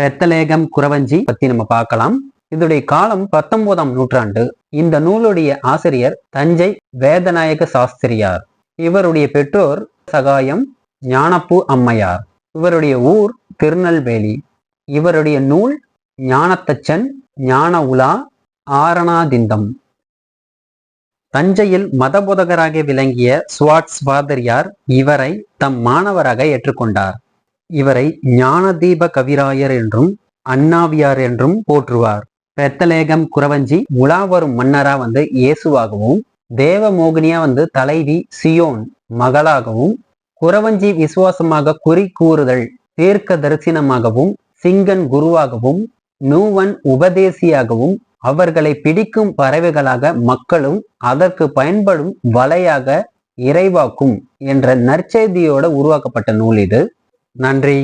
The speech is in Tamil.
பெத்தலேகம் குறவஞ்சி பத்தி நம்ம பார்க்கலாம். இதோடைய காலம் பத்தொன்பதாம் நூற்றாண்டு. இந்த நூலுடைய ஆசிரியர் தஞ்சை வேதநாயக சாஸ்திரியார். இவருடைய பெற்றோர் சகாயம் ஞானப்பூ அம்மையார். இவருடைய ஊர் திருநெல்வேலி. இவருடைய நூல் ஞானத்தச்சன் ஞான உலா ஆரணாதிந்தம். தஞ்சையில் மதபோதகராக விளங்கிய சுவாட்ஸ் பாதரியார் இவரை தம் மாணவராக ஏற்றுக்கொண்டார். இவரை ஞானதீப கவிராயர் என்றும் அண்ணாவியார் என்றும் போற்றுவார். பெத்தலேகம் குறவஞ்சி உலா வரும் மன்னரா வந்து இயேசுவாகவும் தேவமோகினியா வந்து தலைவி சியோன் மகளாகவும் குறவஞ்சி விசுவாசமாக குறி கூறுதல் தீர்க்க தரிசனமாகவும் சிங்கன் குருவாகவும் நூவன் உபதேசியாகவும் அவர்களை பிடிக்கும் பறவைகளாக மக்களும் அதற்கு பயன்படும் வலையாக இறைவாக்கும் என்ற நற்செய்தியோட உருவாக்கப்பட்ட நூல் இது. நன்றி.